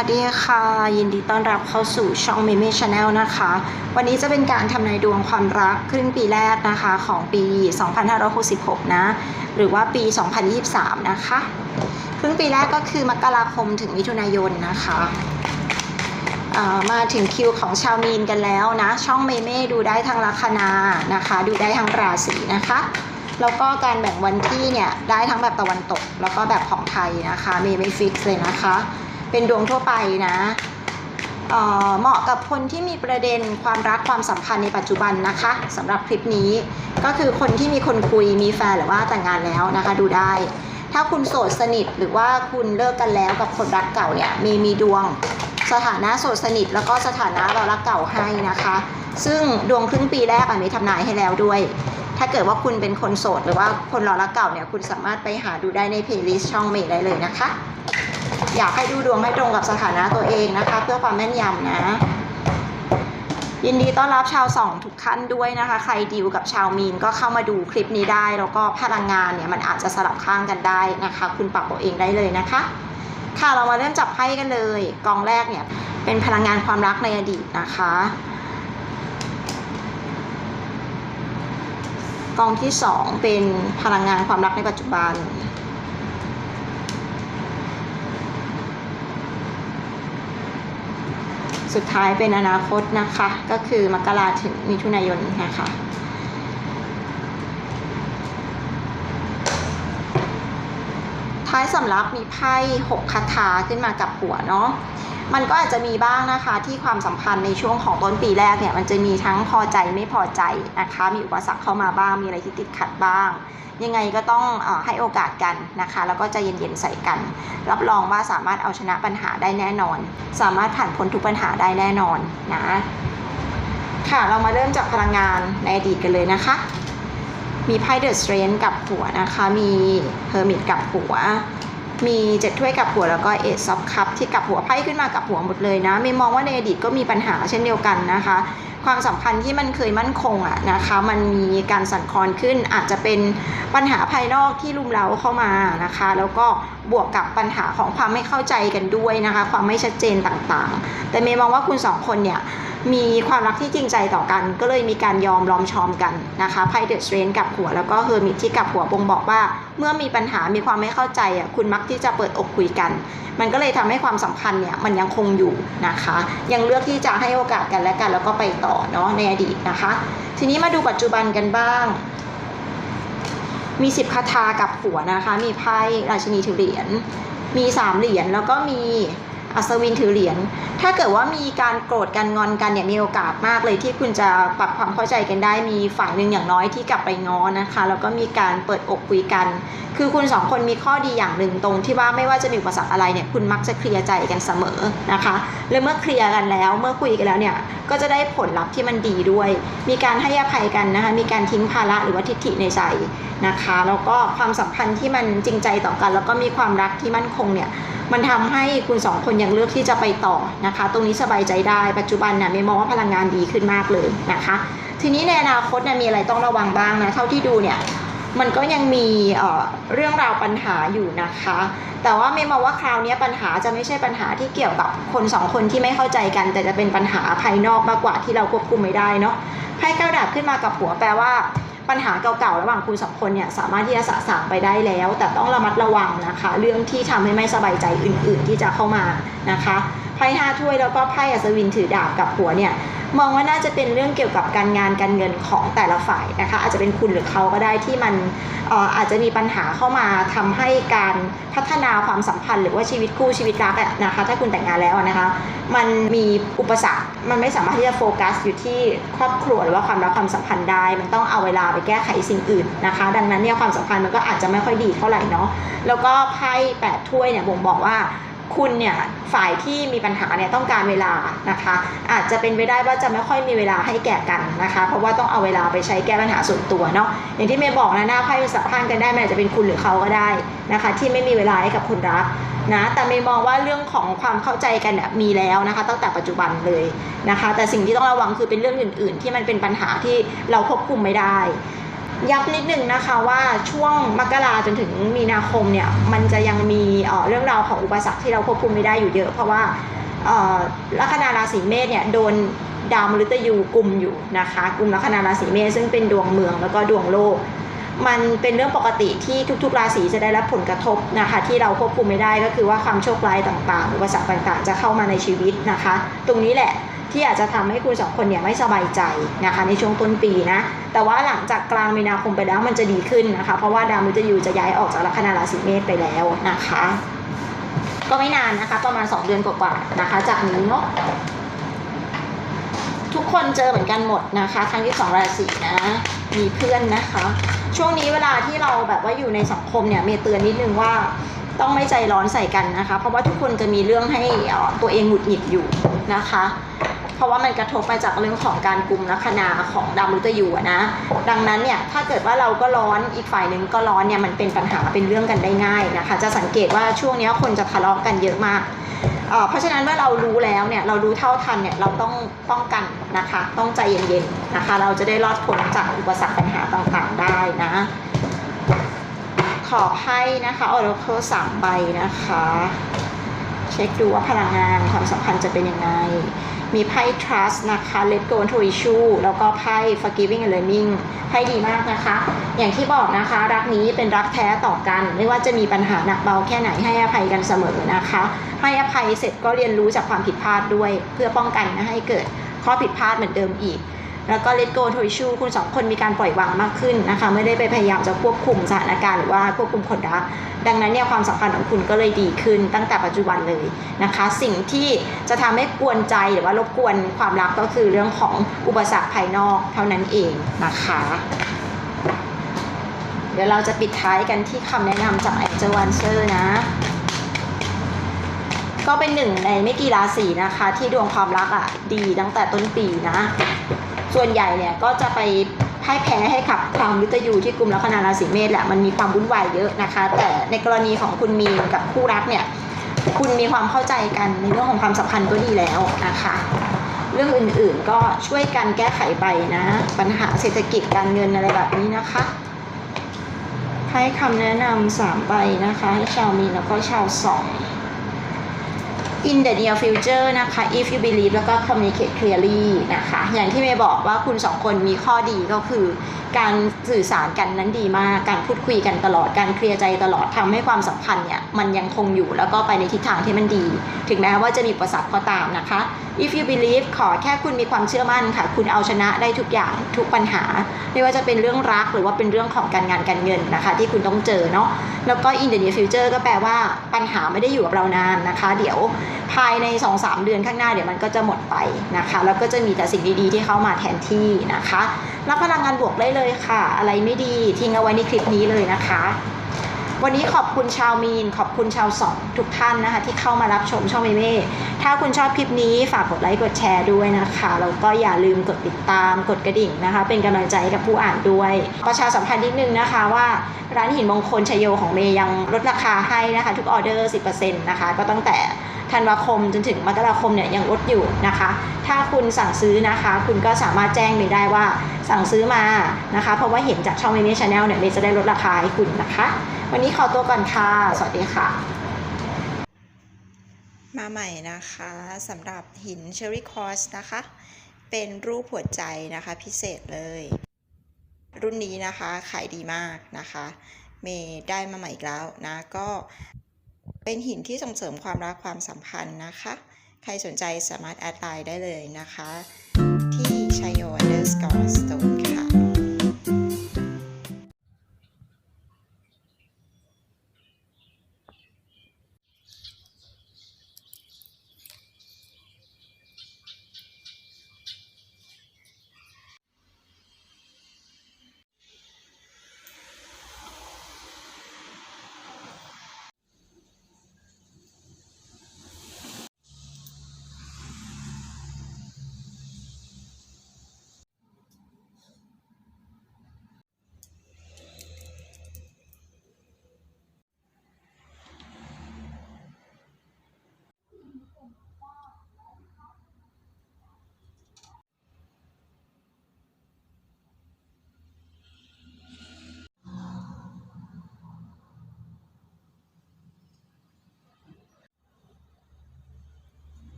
วัสดีค่ะ ยินดีต้อนรับเข้าสู่ช่อง m ม m ช Channel นะคะ วันนี้จะเป็นการทำนายดวงความรักครึ่งปีแรกนะคะของปี 2566 นะ หรือว่าปี 2023 นะคะ ครึ่งปีแรกก็คือมกราคมถึงมิถุนายนนะคะมาถึงคิวของชาวมีนกันแล้วนะ ช่องเมเม่ดูได้ทั้งลัคนานะคะ ดูได้ทั้งราศีนะคะแล้วก็การแบ่งวันที่เนี่ยได้ทั้งแบบตะวันตก แล้วก็แบบของไทยนะคะ เมย์ไม่ฟิกเลยนะคะ เป็นดวงทั่วไปนะเเหมาะกับคนที่มีประเด็นความรักความสัมพันธ์ในปัจจุบันนะคะสำหรับคลิปนี้ก็คือคนที่มีคนคุยมีแฟนหรือว่าแต่งงานแล้วนะคะดูได้ ถ้าคุณโสดสนิทหรือว่าคุณเลิกกันแล้วกับคนรักเก่าเนี่ยมีมีดวงสถานะโสดสนิทแล้วก็สถานะเรารักเก่าให้นะคะ ซึ่งดวงครึ่งปีแรกอันนี้ทำนายให้แล้วด้วย ถ้าเกิดว่าคุณเป็นคนโสดหรือว่าคนรอรักเก่าเนี่ยคุณสามารถไปหาดูได้ในเพลย์ลิสต์ช่องเมย์ได้เลยนะคะ อยากให้ดูดวงให้ตรงกับสถานะตัวเองนะคะ เพื่อความแม่นยำนะ ยินดีต้อนรับชาวสองทุกท่านด้วยนะคะ ใครดีลกับชาวมีนก็เข้ามาดูคลิปนี้ได้ แล้วก็พลังงานเนี่ยมันอาจจะสลับข้างกันได้นะคะ คุณปรับตัวเองได้เลยนะคะ ค่ะเรามาเริ่มจับไพ่กันเลยกองแรกเนี่ยเป็นพลังงานความรักในอดีตนะคะกองที่สองเป็นพลังงานความรักในปัจจุบัน สุดท้ายเป็นอนาคตนะคะ ก็คือมกราถึงมิถุนายนนะคะ ท้ายสำรับมีไพ่หกคาถาขึ้นมากับหัวเนาะมันก็อาจจะมีบ้างนะคะที่ความสัมพันธ์ในช่วงของต้นปีแรกเนี่ยมันจะมีทั้งพอใจไม่พอใจนะคะมีอุปสรรคเข้ามาบ้างมีอะไรที่ติดขัดบ้าง ยังไงก็ต้องออให้โอกาสกันนะคะ แล้วก็ใจเย็นๆใส่กัน รับรองว่าสามารถเอาชนะปัญหาได้แน่นอน สามารถผ่านพ้นทุกปัญหาได้แน่นอนนะค่ะเรามาเริ่มจากพลังงานในอดีตกันเลยนะคะ มีไพ่เดอะสเตรนกับหัวนะคะ มีเฮอร์มิตกับหัว มีเจ็ดถ้วยกับหัวแล้วก็เอซซับคัพที่กับหัวไพ่ขึ้นมากับหัวหมดเลยนะ ไม่มองว่าในอดีตก็มีปัญหาเช่นเดียวกันนะคะ ความสัมพันธ์ที่มันเคยมั่นคงอะนะคะมันมีการสั่นคลอนขึ้นอาจจะเป็นปัญหาภายนอกที่ลุมเร้าเข้ามานะคะ แล้วก็บวกกับปัญหาของความไม่เข้าใจกันด้วยนะคะ ความไม่ชัดเจนต่างๆ แต่เมย์มองว่าคุณสองคนเนี่ยมีความรักที่จริงใจต่อกัน ก็เลยมีการยอมล้อมชอมกันนะคะไพ่เดอะสเตรนกับหัวแล้วก็เฮอร์มิตที่กับหัวบ่งบอกว่า เมื่อมีปัญหามีความไม่เข้าใจอะคุณมักที่จะเปิดอกคุยกัน มันก็เลยทำให้ความสัมพันธ์เนี่ยมันยังคงอยู่นะคะ ยังเลือกที่จะให้โอกาสกันและกันแล้วก็ไปต่อเนาะในอดีตนะคะ ทีนี้มาดูปัจจุบันกันบ้าง มีสิบคาถากับหัวนะคะ มีไพ่ราชินีถือเหรียญมีสามเหรียญแล้วก็มี อัศวินถือเหรียญถ้าเกิดว่ามีการโกรธกันงอนกันเนี่ยมีโอกาสมากเลยที่คุณจะปรับความเข้าใจกันได้มีฝ่ายหนึ่งอย่างน้อยที่กลับไปง้อนะคะแล้วก็มีการเปิดอกคุยกัน คือคุณสองคนมีข้อดีอย่างหนึ่งตรงที่ว่าไม่ว่าจะมีอุปสรรคอะไรเนี่ยคุณมักจะเคลียร์ใจกันเสมอนะคะและเมื่อเคลียร์กันแล้วเมื่อคุยกันแล้วเนี่ยก็จะได้ผลลัพธ์ที่มันดีด้วย มีการให้อภัยกันนะคะมีการทิ้งภาระหรือว่าทิฏฐิในใจนะคะแล้วก็ความสัมพันธ์ที่มันจริงใจต่อกัน แล้วก็มีความรักที่มั่นคงเนี่ยมันทำให้คุณสองคนยังเลือกที่จะไปต่อนะคะ ตรงนี้สบายใจได้ปัจจุบันเนี่ยไม่มองว่าพลังงานดีขึ้นมากเลยนะคะ ทีนี้ในอนาคตเนี่ยมีอะไรต้องระวังบ้างนะเท่าที่ดูเนี่ยมันก็ยังมีเอ่อเรื่องราวปัญหาอยู่นะคะ แต่ว่าไม่มองว่าคราวนี้ปัญหาจะไม่ใช่ปัญหาที่เกี่ยวกับคนสองคนที่ไม่เข้าใจกัน แต่จะเป็นปัญหาภายนอกมากกว่าที่เราควบคุมไม่ได้เนาะไพ่เก้าดาบขึ้นมากับหัวแปลว่า ปัญหาเก่าๆระหว่างคุณสองคนเนี่ยสามารถที่จะสะสางไปได้แล้ว แต่ต้องระมัดระวังนะคะ เรื่องที่ทำให้ไม่สบายใจอื่น ๆ ที่จะเข้ามานะคะไพ่ห้าถ้วยแล้วก็ไพ่อัศวินถือดาบกับหัวเนี่ยมองว่าน่าจะเป็นเรื่องเกี่ยวกับการงานการเงินของแต่ละฝ่ายนะคะ อาจจะเป็นคุณหรือเขาก็ได้ที่มันอาจจะมีปัญหาเข้ามาทำให้การพัฒนาความสัมพันธ์ หรือว่าชีวิตคู่ชีวิตรักนะคะ ถ้าคุณแต่งงานแล้วนะคะ มันมีอุปสรรค มันไม่สามารถที่จะโฟกัสอยู่ที่ครอบครัวหรือว่าความรักความสัมพันธ์ได้ มันต้องเอาเวลาไปแก้ไขสิ่งอื่นนะคะ ดังนั้นเนี่ยความสัมพันธ์มันก็อาจจะไม่ค่อยดีเท่าไหร่เนาะแล้วก็ไพ่แปดถ้วยเนี่ยบ่งบอกว่า คุณเนี่ยฝ่ายที่มีปัญหาเนี่ยต้องการเวลานะคะ อาจจะเป็นไปได้ว่าจะไม่ค่อยมีเวลาให้แก่กันนะคะ เพราะว่าต้องเอาเวลาไปใช้แก้ปัญหาส่วนตัวเนาะอย่างที่เมย์บอกนะหน้าไพ่สัมพันธ์กันได้มันอาจจะเป็นคุณหรือเขาก็ได้นะคะ ที่ไม่มีเวลาให้กับคนรักนะแต่เมย์มองว่าเรื่องของความเข้าใจกันเนี่ยมีแล้วนะคะ ตั้งแต่ปัจจุบันเลยนะคะ แต่สิ่งที่ต้องระวังคือเป็นเรื่องอื่น ๆ ที่มันเป็นปัญหาที่เราควบคุมไม่ได้ ย้ำนิดนึงนะคะว่าช่วงมกราจนถึงมีนาคมเนี่ยมันจะยังมีเรื่องราวของอุปสรรคที่เราควบคุมไม่ได้อยู่เยอะ เพราะว่าลัคนาราศีเมษเนี่ยโดนดาวมฤตยูกลุ่มอยู่นะคะกลุ่มลัคนาราศีเมษซึ่งเป็นดวงเมืองแล้วก็ดวงโลก มันเป็นเรื่องปกติที่ทุกๆ ราศีจะได้รับผลกระทบนะคะที่เราควบคุมไม่ได้ก็คือว่าความโชคร้ายต่างๆ อุปสรรคต่างๆ จะเข้ามาในชีวิตนะคะ ตรงนี้แหละ ที่อาจจะทำให้คุณสองคนเนี่ยไม่สบายใจนะคะในช่วงต้นปีนะ แต่ว่าหลังจากกลางมีนาคมไปแล้วมันจะดีขึ้นนะคะ เพราะว่าดาวมฤตยูจะย้ายออกจากลัคนาราศีเมษไปแล้วนะคะ ก็ไม่นานนะคะ ประมาณ 2 เดือนกว่าๆนะคะ จากนี้เนาะทุกคนเจอเหมือนกันหมดนะคะทั้งที่สองราศีนะมีเพื่อนนะคะ ช่วงนี้เวลาที่เราแบบว่าอยู่ในสังคมเนี่ยเมเตือนนิดนึงว่าต้องไม่ใจร้อนใส่กันนะคะ เพราะว่าทุกคนจะมีเรื่องให้ตัวเองหงุดหงิดอยู่นะคะ เพราะว่ามันกระทบมาจากเรื่องของการกลุ่มลัคนาของดาวมฤตยูอะนะดังนั้นเนี่ยถ้าเกิดว่าเราก็ร้อนอีกฝ่ายหนึ่งก็ร้อนเนี่ยมันเป็นปัญหาเป็นเรื่องกันได้ง่ายนะคะ จะสังเกตว่าช่วงนี้คนจะทะเลาะกันเยอะมากเเพราะฉะนั้นเมื่อเรารู้แล้วเนี่ยเรารู้เท่าทันเนี่ยเราต้องป้องกันนะคะ ต้องใจเย็นๆนะคะ เราจะได้รอดพ้นจากอุปสรรคปัญหาต่างๆได้นะ ขอให้นะคะออร์เคิลสามใบนะคะ เช็คดูว่าพลังงานความสัมพันธ์จะเป็นยังไง มีไพ่ trust นะคะ let go to issue แล้วก็ไพ่ forgiving and learning ไพ่ดีมากนะคะ อย่างที่บอกนะคะ รักนี้เป็นรักแท้ต่อกัน ไม่ว่าจะมีปัญหาหนักเบาแค่ไหนให้อภัยกันเสมอนะคะ ให้อภัยเสร็จก็เรียนรู้จากความผิดพลาดด้วย เพื่อป้องกันไม่ให้เกิดข้อผิดพลาดเหมือนเดิมอีก แล้วก็ let go to issue คุณสองคนมีการปล่อยวางมากขึ้นนะคะไม่ได้ไปพยายามจะควบคุมสถานการณ์หรือว่าควบคุมคนรักดังนั้นเนี่ยความสัมพันธ์ของคุณก็เลยดีขึ้นตั้งแต่ปัจจุบันเลยนะคะ สิ่งที่จะทำให้กวนใจหรือว่ารบกวนความรักก็คือเรื่องของอุปสรรคภายนอกเท่านั้นเองนะคะ เดี๋ยวเราจะปิดท้ายกันที่คำแนะนำจาก Angel Answer นะก็เป็นหนึ่งในไม่กี่ราศีนะคะ ที่ดวงความรักอะดีตั้งแต่ต้นปีนะ ส่วนใหญ่เนี่ยก็จะไปพ่ายแพ้ให้กับความมิตรยูที่กลุ่มลัคนาราศีเมษแหละมันมีความวุ่นวายเยอะนะคะ แต่ในกรณีของคุณมีนกับคู่รักเนี่ยคุณมีความเข้าใจกันในเรื่องของความสัมพันธ์ก็ดีแล้วนะคะเรื่องอื่นๆก็ช่วยกันแก้ไขไปนะ ปัญหาเศรษฐกิจการเงินอะไรแบบนี้นะคะให้คำแนะนำสามใบนะคะ ให้ชาวมีนแล้วก็ชาวสอง in the near future นะคะ if you believe แล้วก็ communicate clearly นะคะ อย่างที่เมย์บอกว่าคุณสองคนมีข้อดีก็คือ การสื่อสารกันนั้นดีมาก การพูดคุยกันตลอด การเคลียร์ใจตลอดทำให้ความสัมพันธ์เนี่ย มันยังคงอยู่แล้วก็ไปในทิศทางที่มันดี ถึงแม้ว่าจะมีประสักก็ตามนะคะ if you believe ขอแค่คุณมีความเชื่อมั่นค่ะ คุณเอาชนะได้ทุกอย่างทุกปัญหา ไม่ว่าจะเป็นเรื่องรักหรือว่าเป็นเรื่องของการงานการเงินนะคะ ที่คุณต้องเจอเนาะแล้วก็ in the near future ก็แปลว่าปัญหาไม่ได้อยู่กับเรานานนะคะ เดี๋ยวภายใน 2-3 เดือนข้างหน้าเดี๋ยวมันก็จะหมดไปนะคะแล้วก็จะมีแต่สิ่งดีๆที่เข้ามาแทนที่นะคะ รับพลังงานบวกได้เลยค่ะ อะไรไม่ดีทิ้งเอาไว้ในคลิปนี้เลยนะคะ วันนี้ขอบคุณชาวมีน ขอบคุณชาวสองทุกท่านนะคะที่เข้ามารับชมช่องเมเม่ถ้าคุณชอบคลิปนี้ฝากกดไลค์กดแชร์ด้วยนะคะแล้วก็อย่าลืมกดติดตามกดกระดิ่งนะคะ เป็นกำลังใจให้กับผู้อ่านด้วย ประชาสัมพันธ์นิดนึงนะคะว่าร้านหินมงคลชยโยของเมย์ยังลดราคาให้นะคะ ทุกออเดอร์ 10%นะคะก็ตั้งแต่ ธันวาคมจนถึงมกราคมเนี่ยยังลดอยู่นะคะ ถ้าคุณสั่งซื้อนะคะ คุณก็สามารถแจ้งเมย์ได้ว่าสั่งซื้อมานะคะ เพราะว่าเห็นจากช่องเมย์ชาแนลเนี่ยเมย์จะได้ลดราคาให้คุณนะคะ วันนี้ขอตัวก่อนค่ะ สวัสดีค่ะมาใหม่นะคะสำหรับหินเชอรี่คอสนะคะ เป็นรูปหัวใจนะคะพิเศษเลย รุ่นนี้นะคะขายดีมากนะคะ เมย์ได้มาใหม่อีกแล้วนะก็ เป็นหินที่ส่งเสริมความรักความสัมพันธ์นะคะ ใครสนใจสามารถแอดไลน์ได้เลยนะคะ ที่ชัยโย underscore stone ค่ะ